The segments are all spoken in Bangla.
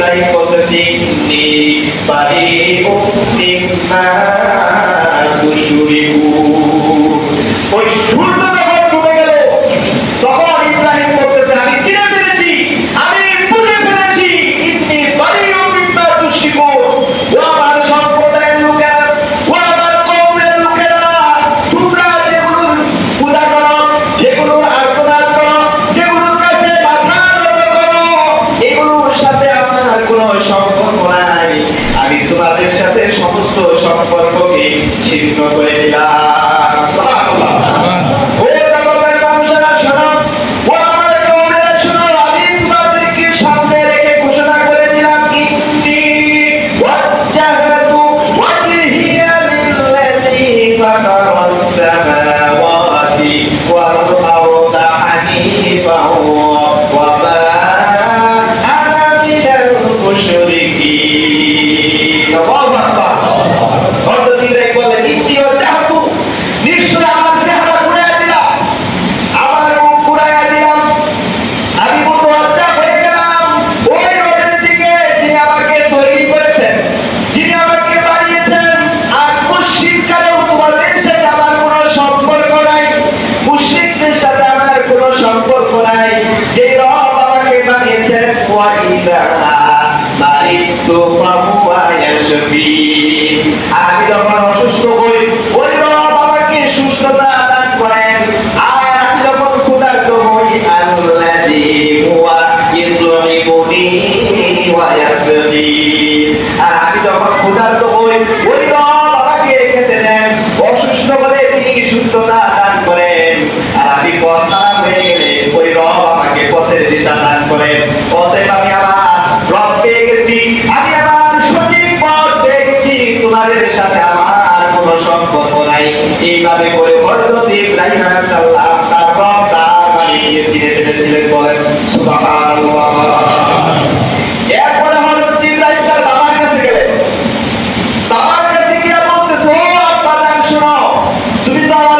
ইব্রাহিম বলতেছি নি ওই সূর্য মুশরিকিন আল্লাহু আকবার। হযরত ইব্রাহিম বলেন ইন্নিও তাকু নিশ্চয় আমার চেহারা পুরাইয়া দিলাম। আমার মুখ পুরাইয়া দিলাম। আমি মতো হত্যা হয়ে গেলাম। ওই রোদের দিকে যিনি আমাকে তৈরি করেছেন, যিনি আমাকে বানিয়েছেন, আর মুশরিককালেও তোমাদের সাথে আমার কোনো সম্পর্ক নাই। মুশরিকদের সাথে আমার কোনো সম্পর্ক নাই। যে রব আমাকে বানিয়েছেন ওয়া ইলাহা তো অসুস্থ হই সুস্থতা সম্পর্ক নাই। এইভাবে করে হযরত ইব্রাহিম আলাইহিস সালাম তার রব তার বাড়ি গিয়ে চিনে ফেলেছিলেন, বলেন, সুবহানাল্লাহ। এরপরে হযরত ইব্রাহিম বাবার কাছে গেলেন। বাবার কাছে গিয়ে বলতেছে, ও তুমি তো আমার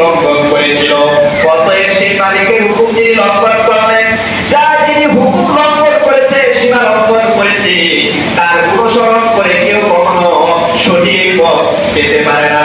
লঙ্ঘন করেছিল। অতএব সেই মালিকের হুকুম যিনি লঙ্ঘন করলেন যা তিনি হুকুম লঙ্ঘন করেছে, সীমা লঙ্ঘন করেছে। তার অনুসরণ করে কেউ কখনো সঠিক পথ পেতে পারে না।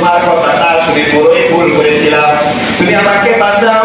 তোমার কথা তা শুনে বড়ই ভুল করেছিলাম। তুমি আমাকে বাঁচাও।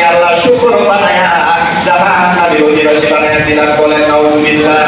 bersyukur pada zaman Nabi Hiroshima yang tidak boleh kau bila